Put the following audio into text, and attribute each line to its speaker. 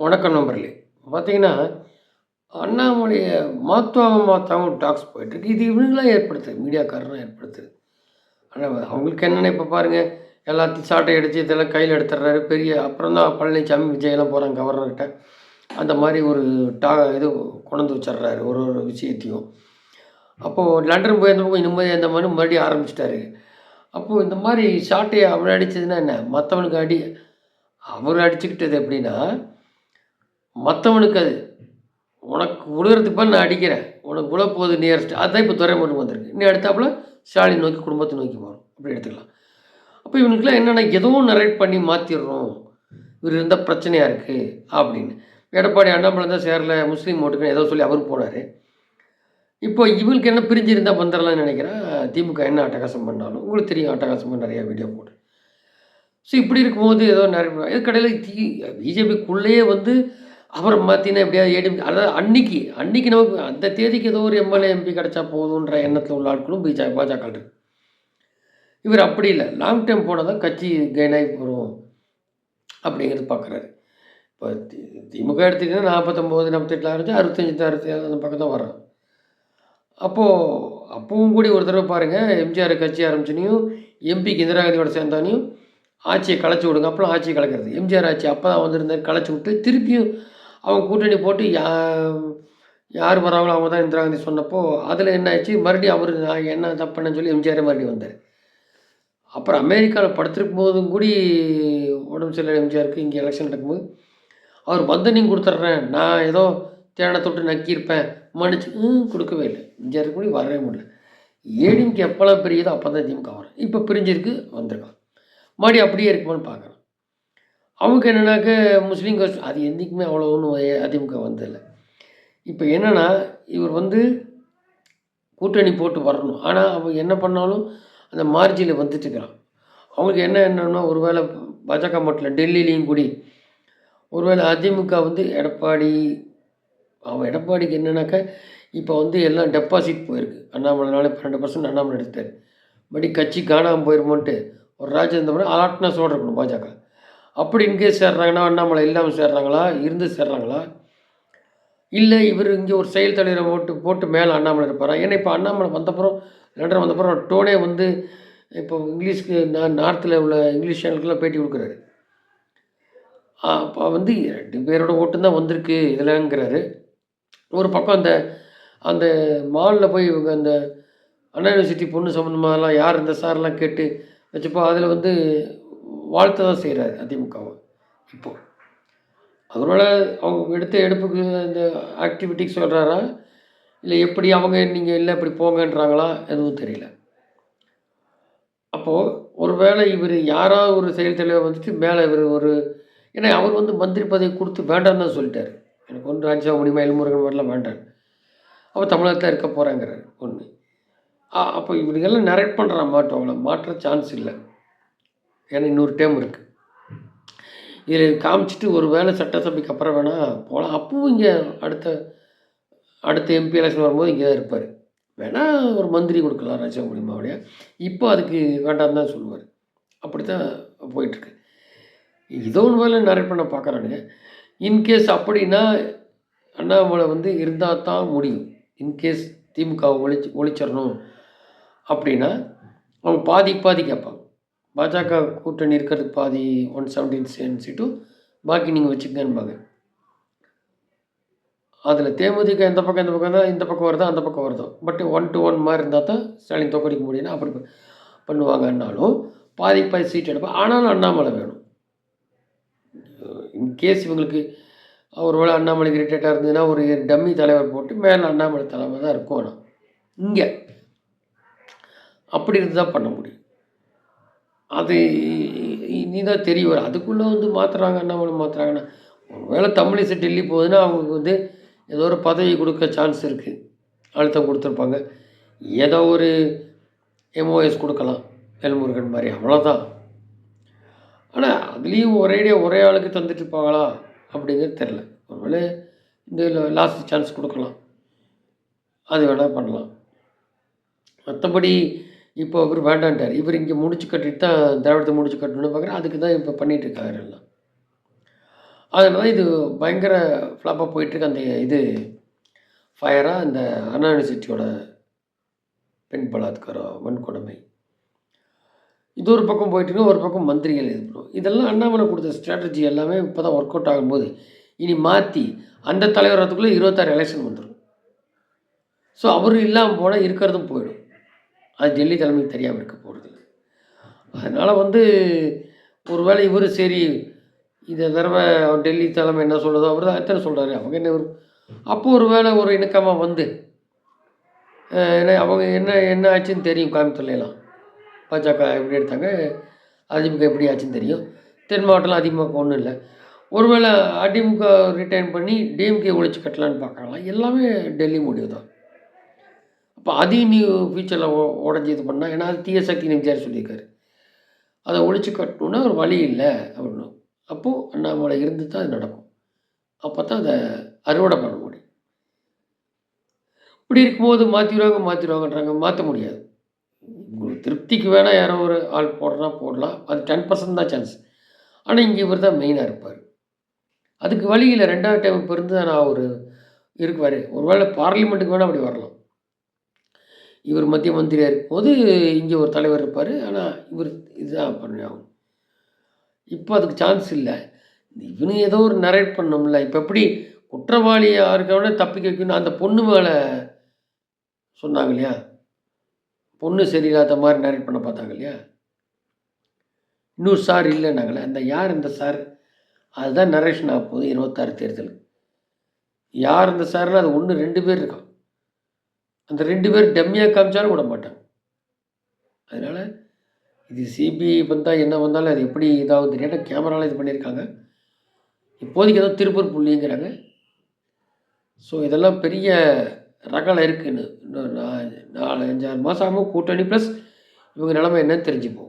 Speaker 1: வணக்கம் நண்பர்களே. பார்த்தீங்கன்னா அண்ணாமலையை மாற்றுவாங்க மாற்றாங்க டாக்ஸ் போயிட்டுருக்கு. இது இவங்களாம் ஏற்படுத்துது? மீடியாக்காரனாக ஏற்படுத்துது. ஆனால் அவங்களுக்கு என்னென்ன இப்போ பாருங்கள் எல்லாத்தையும் சாட்டை அடித்து இதெல்லாம் கையில் எடுத்துடுறாரு. பெரிய அப்புறம் தான் பழனிசாமி விஜயெல்லாம் போகிறாங்க கவர்னர்கிட்ட. அந்த மாதிரி ஒரு டா இது கொண்டு வச்சிடுறாரு ஒரு ஒரு விஷயத்தையும். அப்போது லண்டன் போய் அந்த பக்கம் அந்த மாதிரி மறுபடியும் ஆரம்பிச்சிட்டாரு. அப்போது இந்த மாதிரி சாட்டையை அவர் அடித்ததுன்னா என்ன? மற்றவனுக்கு அடி அவர் அடிச்சுக்கிட்டது எப்படின்னா மற்றவனுக்கு அது. உனக்கு விழுகிறதுக்கு பதில் நான் அடிக்கிறேன். உனக்கு விழ போகுது நியரஸ்ட் அதுதான் இப்போ துறைமுகம் வந்திருக்கு. இன்னும் எடுத்தாப்புல ஸ்டாலின் நோக்கி குடும்பத்தை நோக்கி போகிறோம் அப்படி எடுத்துக்கலாம். அப்போ இவனுக்குலாம் என்னென்னா எதுவும் நரேட் பண்ணி மாற்றிடுறோம் இவர் இருந்தால் பிரச்சனையாக இருக்குது அப்படின்னு. எடப்பாடி அண்ணாமலை தான் சேரல முஸ்லீம் ஓட்டுக்குன்னு ஏதோ சொல்லி அவர் போனார். இப்போ இவங்களுக்கு என்ன பிரிஞ்சிருந்தால் வந்துடலாம்னு நினைக்கிறேன் திமுக என்ன அட்டகாசம் பண்ணாலும் உங்களுக்கு தெரியும் அட்டகாசம் பண்ண நிறையா வீடியோ போட்டு ஸோ இப்படி இருக்கும்போது ஏதோ நிறைய இது கடையில் தி பிஜேபிக்குள்ளேயே வந்து அப்புறம் பார்த்தீங்கன்னா எப்படியாவது ஏடிஎம் அதாவது அன்னைக்கு அன்னைக்கு நமக்கு அந்த தேதிக்கு ஏதோ ஒரு எம்எல்ஏ எம்பி கிடச்சா போதுன்ற எண்ணத்தில் உள்ள ஆட்களும் பிஜா பாஜக இவர் அப்படி இல்லை. லாங் டைம் போனால் தான் கட்சி கெயின் ஆகி போகிறோம் அப்படிங்கிறது பார்க்குறாரு இப்போ தி திமுக எடுத்துக்கிட்டீங்கன்னா நாற்பத்தொம்போது நாற்பத்தெட்டில் ஆரம்பிச்சு அறுபத்தஞ்சி அறுபத்தி அந்த பக்கம் தான் வரோம் அப்போது அப்பவும் கூடி ஒரு தடவை பாருங்கள் எம்ஜிஆர் கட்சி ஆரம்பிச்சனையும் எம்பிக்கு இந்திரா காந்தியோட சேர்ந்தானையும் ஆட்சியை களைச்சி விடுங்க. அப்போலாம் ஆட்சியை கலைக்கிறது. எம்ஜிஆர் ஆட்சி அப்போ தான் வந்திருந்தார். களைச்சி விட்டு திருப்பியும் அவங்க கூட்டணி போட்டு யா யார் வராங்களோ அவங்க தான் இந்திரா காந்தி சொன்னப்போ அதில் என்ன ஆச்சு மறுபடியும் அவர் நான் என்ன தப்புன்னு சொல்லி எம்ஜிஆர் மறுபடியும் வந்தார். அப்புறம் அமெரிக்காவில் படுத்திருக்கும் போதும் கூடி உடம்பு சரியில்லை எம்ஜிஆருக்கு. இங்கே எலெக்ஷன் நடக்கும்போது அவர் வந்து நீங்கள் கொடுத்துட்றேன். நான் ஏதோ தேனை தொட்டு நக்கியிருப்பேன். மன்னிச்சு ம் கொடுக்கவே இல்லை. எம்ஜிஆருக்கு கூட வரவே முடியல. ஏடிஎம்கே எப்போல்லாம் பெரியதோ அப்போ தான் திமுக வரும். இப்போ பிரிஞ்சிருக்கு வந்திருக்கான். மறுபடியும் அப்படியே இருக்குமான்னு பார்க்குறேன் அவங்க என்னென்னாக்க முஸ்லீம் கட்சி அது என்றைக்குமே அவ்வளோ ஒன்றும் அதிமுக வந்ததில்லை. இப்போ என்னென்னா இவர் வந்து கூட்டணி போட்டு வரணும். ஆனால் அவங்க என்ன பண்ணாலும் அந்த மார்ஜியில் வந்துட்டுருக்கிறான். அவங்களுக்கு என்ன என்னன்னா ஒருவேளை பாஜக மட்டும் டெல்லியிலையும் கூடி ஒருவேளை அதிமுக வந்து எடப்பாடி அவன் எடப்பாடிக்கு என்னென்னாக்க இப்போ வந்து எல்லாம் டெபாசிட் போயிருக்கு. அண்ணாமலைனால பன்னெண்டு பர்சன்ட் அண்ணாமலை எடுத்தார் படி கட்சி காணாமல் போயிருமோன்ட்டு ஒரு ராஜேந்திர மாதிரி அலாட்னஸோடு இருக்கணும் பாஜக. அப்படி இங்கே சேர்றாங்கன்னா அண்ணாமலை இல்லாமல் சேர்றாங்களா? இருந்து சேர்றாங்களா? இல்லை இவர் இங்கே ஒரு செயல் தலைவரை போட்டு போட்டு மேலே அண்ணாமலை இருப்பாரா? ஏன்னா இப்போ அண்ணாமலை வந்தப்புறம் லண்டன் வந்தப்புறம் டோனே வந்து இப்போ இங்கிலீஷ்க்கு நான் நார்த்தில் உள்ள இங்கிலீஷ் சேனலுக்கெல்லாம் பேட்டி கொடுக்குறாரு. அப்போ வந்து ரெண்டு பேரோட ஓட்டு தான் வந்திருக்கு இதெல்லாங்கிறாரு ஒரு பக்கம் அந்த அந்த மாலில் போய் இவங்க அந்த அண்ணா யூனிவர்சிட்டி பொண்ணு சம்மந்தமாகலாம் யார் இந்த சார்லாம் கேட்டு வச்சப்போ அதில் வந்து வாழ்த்த தான் செய்கிறாரு அதிமுகவை. இப்போது அவரோட அவங்க எடுத்த எடுப்புக்கு இந்த ஆக்டிவிட்டிக்கு சொல்கிறாரா இல்லை எப்படி அவங்க நீங்கள் இல்லை இப்படி போங்கன்றாங்களா? எதுவும் தெரியல. அப்போது ஒரு வேளை இவர் யாராவது ஒரு செயல் தலைவர் வந்துட்டு மேலே இவர் ஒரு ஏன்னா அவர் வந்து மந்திரி பதவி கொடுத்து வேண்டாம்னு தான் சொல்லிட்டார். எனக்கு ஒன்று ராஜ்யசபா முடியுமா எல்முருகன் மாதிரிலாம் வேண்டாம். அவர் தமிழகத்தில் இருக்க போகிறாங்கிறார் ஒன்று அப்போ இவனுங்கெல்லாம் நரேட் பண்ணுற அவங்கள மாற்ற சான்ஸ் இல்லை. ஏன்னா இன்னொரு டேம் இருக்குது இதில் காமிச்சிட்டு ஒரு வேளை சட்டசபைக்கு அப்புறம் வேணால் போகலாம் அப்பவும் இங்கே அடுத்த அடுத்த எம்பி எலெக்ஷன் வரும்போது இங்கே தான் இருப்பார். வேணால் ஒரு மந்திரி கொடுக்கலாம் ராஜ்யசபா மாவடியா. இப்போ அதுக்கு வேண்டாம் தான் சொல்லுவார். அப்படி தான் போயிட்டுருக்கு. இதோ ஒன்று வேலை நிறைய பண்ண பார்க்குறானுங்க. இன்கேஸ் அப்படின்னா அண்ணாமலை வந்து இருந்தால் தான் முடியும். இன்கேஸ் திமுக ஒழிச்சு ஒழிச்சிடணும் அப்படின்னா அவங்க பாதி பாதி கேட்பாங்க. பாஜக கூட்டணி இருக்கிறதுக்கு பாதி ஒன் செவன்டீன் செவன் சீட்டும் பாக்கி நீங்கள் வச்சுக்கங்கன்பாங்க அதில் தேமுதிக எந்த பக்கம் இந்த பக்கம் தான் இந்த பக்கம் வருதோ அந்த பக்கம் வருதோ? பட் ஒன் டு ஒன் மாதிரி இருந்தால் தான் ஸ்டாலின் தோக்கடிக்க முடியும்னா அப்படி பண்ணுவாங்கன்னாலும் பாதி பாதி சீட் எடுப்பேன் ஆனாலும் அண்ணாமலை வேணும். இன்கேஸ் இவங்களுக்கு ஒருவேளை அண்ணாமலைக்கு ரிட்டேட்டாக இருந்ததுன்னா ஒரு டம்மி தலைவர் போட்டு மேலே அண்ணாமலை தலைமை தான் இருக்கும் ஆனால் இங்கே அப்படி இருந்து தான் பண்ண முடியும். அது நீ தான் தெரிய வரும். அதுக்குள்ளே வந்து மாற்றுறாங்க அண்ணாமலை மாற்றுறாங்கன்னா ஒருவேளை தமிழிசை டெல்லி போகுதுன்னா அவங்களுக்கு வந்து ஏதோ ஒரு பதவி கொடுக்க சான்ஸ் இருக்குது அழுத்தம் கொடுத்துருப்பாங்க. ஏதோ ஒரு எம்ஓஎஸ் கொடுக்கலாம் வேல்முருகன் மாதிரி. அவ்வளோதான் ஆனால் அதுலேயும் ஒரேடியாக ஒரே ஆளுக்கு தந்துட்டு இருப்பாங்களா? அப்படிங்கிறது தெரில ஒருவேளை இந்த லாஸ்ட் சான்ஸ் கொடுக்கலாம். அது வேணால் பண்ணலாம். மற்றபடி இப்போ அவர் வேண்டான்ட்டார். இவர் இங்கே முடிச்சு கட்டிட்டு தான் திராவிடத்தை முடிச்சு கட்டணும்னு பார்க்குறேன் அதுக்கு தான் இப்போ பண்ணிகிட்டு இருக்காரு எல்லாம். அதனால இது பயங்கர ஃப்ளாப்பாக போயிட்டுருக்கு அந்த இது ஃபயராக இந்த அண்ணா யூனிவர்சிட்டியோட பெண் பலாத்காரம் வன்கொடுமை. இது ஒரு பக்கம் போயிட்டுருக்கு ஒரு பக்கம் மந்திரிகள் இது பண்ணுவோம் இதெல்லாம் அண்ணாமலை கொடுத்த ஸ்ட்ராட்டஜி எல்லாமே இப்போ தான் ஒர்க் அவுட் ஆகும்போது இனி மாற்றி அந்த தலைவர் வரத்துக்குள்ளே இருபத்தாறு எலெக்ஷன் வந்துடும் ஸோ அவர் இல்லாமல் போனால் இருக்கிறதும் போயிடும். அது டெல்லி தலைமைக்கு தெரியாமல் இருக்க போகிறது அதனால் வந்து ஒருவேளை இவர் சரி இதை தடவை டெல்லி தலைமை என்ன சொல்கிறதோ அவர் தான் எத்தனை சொல்கிறாரு அவங்க என்ன ஒரு அப்போ ஒரு வேளை ஒரு இணக்கமாக வந்து என்ன அவங்க என்ன என்ன ஆச்சுன்னு தெரியும் கோயம்புத்தூர்லாம் பாஜக எப்படி எடுத்தாங்க அதிமுக எப்படி ஆச்சுன்னு தெரியும். தென் மாவட்டம்லாம் அதிமுக ஒன்றும் இல்லை. ஒருவேளை அதிமுக ரிட்டைன் பண்ணி டிஎம்கே ஒழிச்சு கட்டலான்னு பார்க்கலாம் எல்லாமே டெல்லி முடிவு தான் அப்போ அதையும் நீ ஃபியூச்சரில் உடஞ்சி இது பண்ணால் ஏன்னா அது தீய சக்தி நிமிச்சார் சொல்லியிருக்காரு. அதை ஒழிச்சு கட்டணுன்னா ஒரு வழி இல்லை அப்படின்னு. அப்போது அண்ணாமலை இருந்து தான் அது நடக்கும். அப்போ தான் அதை அறுவடை பண்ண முடியும். இப்படி இருக்கும்போது மாற்றிடுவாங்க மாற்றிடுவாங்கன்றாங்க மாற்ற முடியாது. உங்களுக்கு திருப்திக்கு வேணால் யாரோ ஒரு ஆள் போடுறா போடலாம். அது டென் பர்சன்ட் தான் சான்ஸ் ஆனால் இங்கே இவர் தான் மெயினாக இருப்பார். அதுக்கு வழி இல்லை. ரெண்டாவது டைம் இப்போ இருந்து நான் ஒரு இருக்குவார். ஒருவேளை பார்லிமெண்ட்டுக்கு வேணால் அப்படி வரலாம். இவர் மத்திய மந்திரியாக இருக்கும்போது இங்கே ஒரு தலைவர் இருப்பார். ஆனால் இவர் இதுதான் பண்ணி இப்போ அதுக்கு சான்ஸ் இல்லை. இவனு ஏதோ ஒரு நரேட் பண்ணோம்ல. இப்போ எப்படி குற்றவாளியாக இருக்கவன தப்பிக்க வைக்கணும்? அந்த பொண்ணு மேலே சொன்னாங்க இல்லையா? பொண்ணு சரியில்லாத மாதிரி நரேட் பண்ண பார்த்தாங்க இல்லையா? இன்னொரு சார் இல்லைன்னாங்களே அந்த யார் இந்த சார் அதுதான் நரேஷன் ஆக போகுது இருபத்தாறு தேர்தல் யார் இந்த சார்னால் அது ஒன்று ரெண்டு பேர் இருக்கான் அந்த ரெண்டு பேர் டம்மியாக காமிச்சாலும் விட மாட்டாங்க அதனால் இது சிபிஐ வந்தால் என்ன வந்தாலும் அது எப்படி இதாகும் தெரியாத கேமராவில் இது பண்ணியிருக்காங்க. இப்போதைக்கு ஏதோ திருப்பூர் புள்ளிங்கிறாங்க. ஸோ இதெல்லாம் பெரிய ரகலை இருக்குன்னு இன்னும். நா- நாலு அஞ்சாறு மாதம் ஆகும். கூட்டணி ப்ளஸ் இவங்க நிலமை என்னன்னு தெரிஞ்சுப்போம்.